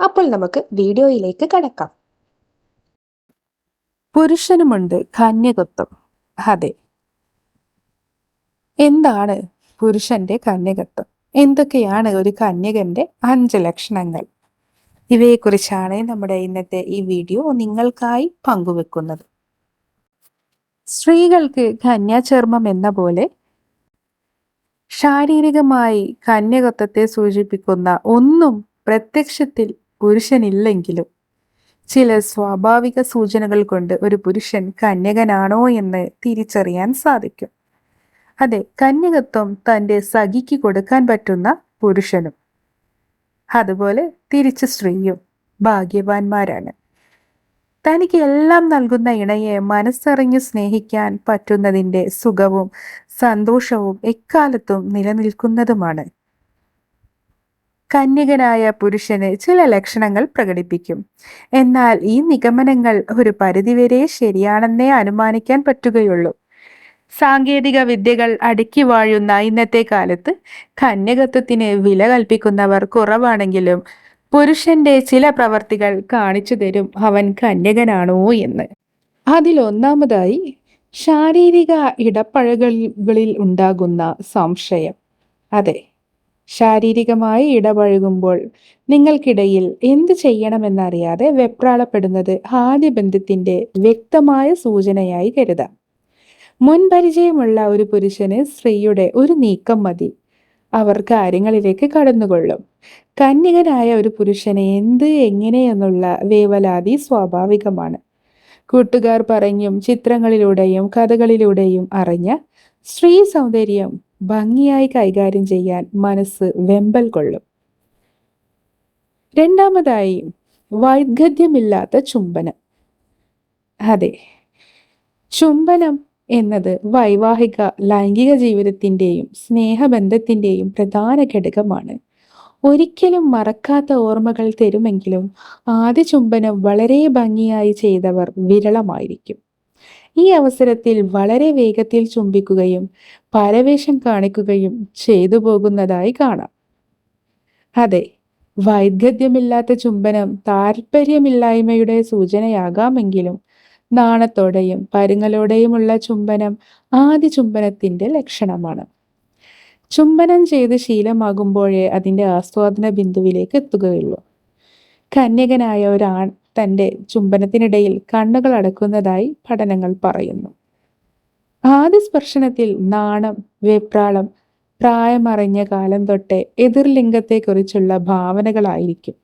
അപ്പോൾ നമുക്ക് വീഡിയോയിലേക്ക് കടക്കാം. പുരുഷനുമുണ്ട് കന്യകത്വം. അതെ. എന്താണ് പുരുഷന്റെ കന്യകത്വം? എന്തൊക്കെയാണ് ഒരു കന്യകന്റെ അഞ്ച് ലക്ഷണങ്ങൾ? ഇവയെക്കുറിച്ചാണ് നമ്മുടെ ഇന്നത്തെ ഈ വീഡിയോ നിങ്ങൾക്കായി പങ്കുവെക്കുന്നത്. സ്ത്രീകൾക്ക് കന്യാചർമ്മം എന്ന പോലെ ശാരീരികമായി കന്യകത്വത്തെ സൂചിപ്പിക്കുന്ന ഒന്നും പ്രത്യക്ഷത്തിൽ പുരുഷനില്ലെങ്കിലും ചില സ്വാഭാവിക സൂചനകൾ കൊണ്ട് ഒരു പുരുഷൻ കന്യകനാണോ എന്ന് തിരിച്ചറിയാൻ സാധിക്കും. അതെ കന്യകത്വം തന്റെ സഖിക്ക് കൊടുക്കാൻ പറ്റുന്ന പുരുഷനും. അതുപോലെ തിരിച്ച് സ്ത്രീയും ഭാഗ്യവാന്മാരാണ്. തനിക്ക് എല്ലാം നൽകുന്ന ഇണയെ മനസ്സറിഞ്ഞു സ്നേഹിക്കാൻ പറ്റുന്നതിന്റെ സുഖവും സന്തോഷവും എക്കാലത്തും നിലനിൽക്കുന്നതുമാണ് കന്യകനായ പുരുഷന് ചില ലക്ഷണങ്ങൾ പ്രകടിപ്പിക്കും. എന്നാൽ ഈ നിഗമനങ്ങൾ ഒരു പരിധിവരെ ശരിയാണെന്നേ അനുമാനിക്കാൻ പറ്റുകയുള്ളൂ. സാങ്കേതിക വിദ്യകൾ അടുക്കി വാഴുന്ന ഇന്നത്തെ കാലത്ത് കന്യകത്വത്തിന് വില കൽപ്പിക്കുന്നവർ കുറവാണെങ്കിലും പുരുഷന്റെ ചില പ്രവർത്തികൾ കാണിച്ചു തരും അവൻ കന്യകനാണോ എന്ന്. അതിലൊന്നാമതായി ശാരീരിക ഇടപ്പഴകളിൽ ഉണ്ടാകുന്ന സംശയം. അതെ ശാരീരികമായി ഇടപഴകുമ്പോൾ നിങ്ങൾക്കിടയിൽ എന്ത് ചെയ്യണമെന്നറിയാതെ വെപ്രാളപ്പെടുന്നത് ആദ്യ ബന്ധത്തിന്റെ വ്യക്തമായ സൂചനയായി കരുതാം. മുൻപരിചയമുള്ള ഒരു പുരുഷന് സ്ത്രീയുടെ ഒരു നീക്കം മതി. അവർ കാര്യങ്ങളിലേക്ക് കടന്നുകൊള്ളും. കന്യകനായ ഒരു പുരുഷന് എന്ത് എങ്ങനെയെന്നുള്ള വേവലാതി സ്വാഭാവികമാണ്. കൂട്ടുകാർ പറഞ്ഞും ചിത്രങ്ങളിലൂടെയും കഥകളിലൂടെയും അറിഞ്ഞ സ്ത്രീ സൗന്ദര്യം ഭംഗിയായി കൈകാര്യം ചെയ്യാൻ മനസ്സ് വെമ്പൽ കൊള്ളും. രണ്ടാമതായി വൈദഗ്ധ്യമില്ലാത്ത ചുംബനം. അതെ ചുംബനം എന്നത് വൈവാഹിക ലൈംഗിക ജീവിതത്തിന്റെയും സ്നേഹബന്ധത്തിന്റെയും പ്രധാന ഘടകമാണ്. ഒരിക്കലും മറക്കാത്ത ഓർമ്മകൾ തരുമെങ്കിലും ആദ്യ ചുംബനം വളരെ ഭംഗിയായി ചെയ്തവർ വിരളമായിരിക്കും. ഈ അവസരത്തിൽ വളരെ വേഗത്തിൽ ചുംബിക്കുകയും പരവേഷം കാണിക്കുകയും ചെയ്തു പോകുന്നതായി കാണാം. അതെ വൈദഗ്ധ്യമില്ലാത്ത ചുംബനം താല്പര്യമില്ലായ്മയുടെ സൂചനയാകാമെങ്കിലും നാണത്തോടെയും പരുങ്ങലോടെയുമുള്ള ചുംബനം ആദ്യ ചുംബനത്തിന്റെ ലക്ഷണമാണ്. ചുംബനം ചെയ്ത് ശീലമാകുമ്പോഴേ അതിന്റെ ആസ്വാദന ബിന്ദുവിലേക്ക് എത്തുകയുള്ളൂ. കന്യകനായ ഒരാൺ തന്റെ ചുംബനത്തിനിടയിൽ കണ്ണുകൾ അടക്കുന്നതായി പഠനങ്ങൾ പറയുന്നു. ആദ്യ സ്പർശനത്തിൽ നാണം വെപ്രാളം പ്രായമറിഞ്ഞ കാലം തൊട്ടേ എതിർലിംഗത്തെക്കുറിച്ചുള്ള ഭാവനകളായിരിക്കും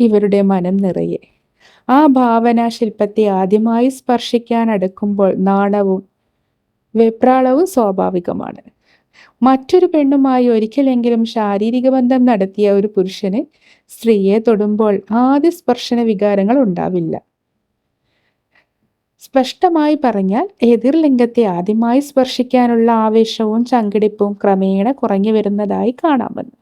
ഇവരുടെ മനം നിറയെ. ആ ഭാവന ശില്പത്തെ ആദ്യമായി സ്പർശിക്കാൻ അടുക്കുമ്പോൾ നാണവും വെപ്രാളവും സ്വാഭാവികമാണ്. മറ്റൊരു പെണ്ണുമായി ഒരിക്കലെങ്കിലും ശാരീരിക ബന്ധം നടത്തിയ ഒരു പുരുഷന് സ്ത്രീയെ തൊടുമ്പോൾ ആദ്യ സ്പർശന വികാരങ്ങൾ ഉണ്ടാവില്ല. സ്പഷ്ടമായി പറഞ്ഞാൽ എതിർലിംഗത്തെ ആദ്യമായി സ്പർശിക്കാനുള്ള ആവേശവും ചങ്കിടിപ്പും ക്രമേണ കുറഞ്ഞു വരുന്നതായി കാണാമെന്ന്.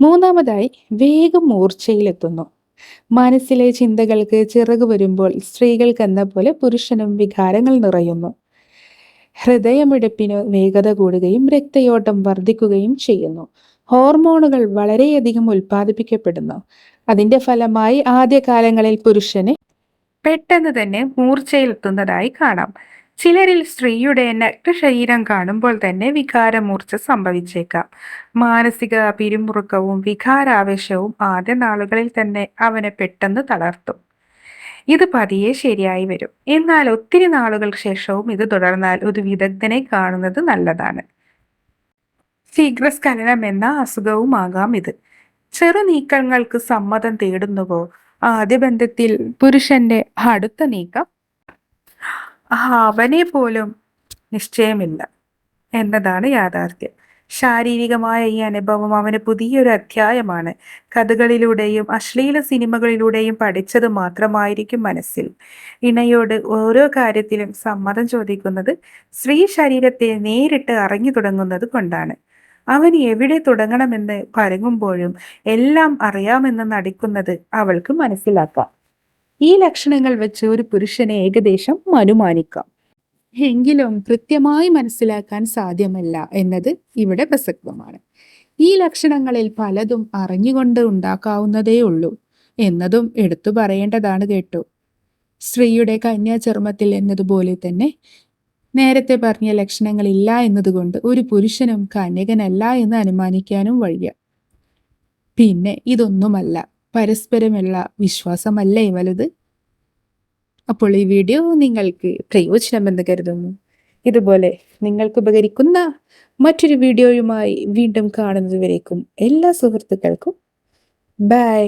മൂന്നാമതായി വേഗം മൂർച്ചയിലെത്തുന്നു. മനസ്സിലെ ചിന്തകൾക്ക് ചിറക് വരുമ്പോൾ സ്ത്രീകൾക്കെന്ന പോലെ പുരുഷനും വികാരങ്ങൾ നിറയുന്നു. ഹൃദയമിടിപ്പിന് വേഗത കൂടുകയും രക്തയോട്ടം വർദ്ധിക്കുകയും ചെയ്യുന്നു. ഹോർമോണുകൾ വളരെയധികം ഉൽപ്പാദിപ്പിക്കപ്പെടുന്നു. അതിന്റെ ഫലമായി ആദ്യകാലങ്ങളിൽ പുരുഷന് പെട്ടെന്ന് തന്നെ മൂർച്ചയിലെത്തുന്നതായി കാണാം. ചിലരിൽ സ്ത്രീയുടെ നഗ്ന ശരീരം കാണുമ്പോൾ തന്നെ വികാരമൂർച്ച സംഭവിച്ചേക്കാം. മാനസിക പിരിമുറുക്കവും വികാരാവേശവും ആദ്യ നാളുകളിൽ തന്നെ അവനെ പെട്ടെന്ന് തളർത്തും. ഇത് പതിയെ ശരിയായി വരും. എന്നാൽ ഒത്തിരി നാളുകൾക്ക് ശേഷവും ഇത് തുടർന്നാൽ ഒരു വിദഗ്ധനെ കാണുന്നത് നല്ലതാണ്. ശീഘ്രസ്ഖലനം എന്ന അസുഖവുമാകാം ഇത്. ചെറു നീക്കങ്ങൾക്ക് സമ്മതം തേടുന്നുവോ? ആദ്യ ബന്ധത്തിൽ പുരുഷന്റെ അടുത്ത നീക്കം? അവനെ പോലും നിശ്ചയമില്ല എന്നതാണ് യാഥാർത്ഥ്യം. ശാരീരികമായ ഈ അനുഭവം അവന് പുതിയൊരു അധ്യായമാണ്. കഥകളിലൂടെയും അശ്ലീല സിനിമകളിലൂടെയും പഠിച്ചത് മാത്രമായിരിക്കും മനസ്സിൽ. ഇണയോട് ഓരോ കാര്യത്തിലും സമ്മതം ചോദിക്കുന്നത് സ്ത്രീ ശരീരത്തെ നേരിട്ട് അറിഞ്ഞു തുടങ്ങുന്നത് കൊണ്ടാണ്. അവൻ എവിടെ തുടങ്ങണമെന്ന് പരങ്ങുമ്പോഴും എല്ലാം അറിയാമെന്ന് നടിക്കുന്നത് അവൾക്ക് മനസ്സിലാക്കാം. ഈ ലക്ഷണങ്ങൾ വെച്ച് ഒരു പുരുഷനെ ഏകദേശം അനുമാനിക്കാം. എങ്കിലും കൃത്യമായി മനസ്സിലാക്കാൻ സാധ്യമല്ല എന്നത് ഇവിടെ പ്രസക്തമാണ്. ഈ ലക്ഷണങ്ങളിൽ പലതും അറിഞ്ഞുകൊണ്ട് ഉണ്ടാക്കാവുന്നതേ ഉള്ളൂ എന്നതും എടുത്തു പറയേണ്ടതാണ് കേട്ടോ. സ്ത്രീയുടെ കന്യാചർമ്മത്തിൽ എന്നതുപോലെ തന്നെ നേരത്തെ പറഞ്ഞ ലക്ഷണങ്ങളില്ല എന്നതുകൊണ്ട് ഒരു പുരുഷനും കന്യകനല്ല എന്ന് അനുമാനിക്കാനും വഴിയ. പിന്നെ ഇതൊന്നുമല്ല. പരസ്പരമുള്ള വിശ്വാസമല്ലേ വലുത് അപ്പോൾ ഈ വീഡിയോ നിങ്ങൾക്ക് പ്രയോജനമെന്ന് കരുതുന്നു. ഇതുപോലെ നിങ്ങൾക്ക് ഉപകരിക്കുന്ന മറ്റൊരു വീഡിയോയുമായി വീണ്ടും കാണുന്നതുവരേക്കും എല്ലാ സുഹൃത്തുക്കൾക്കും. ബൈ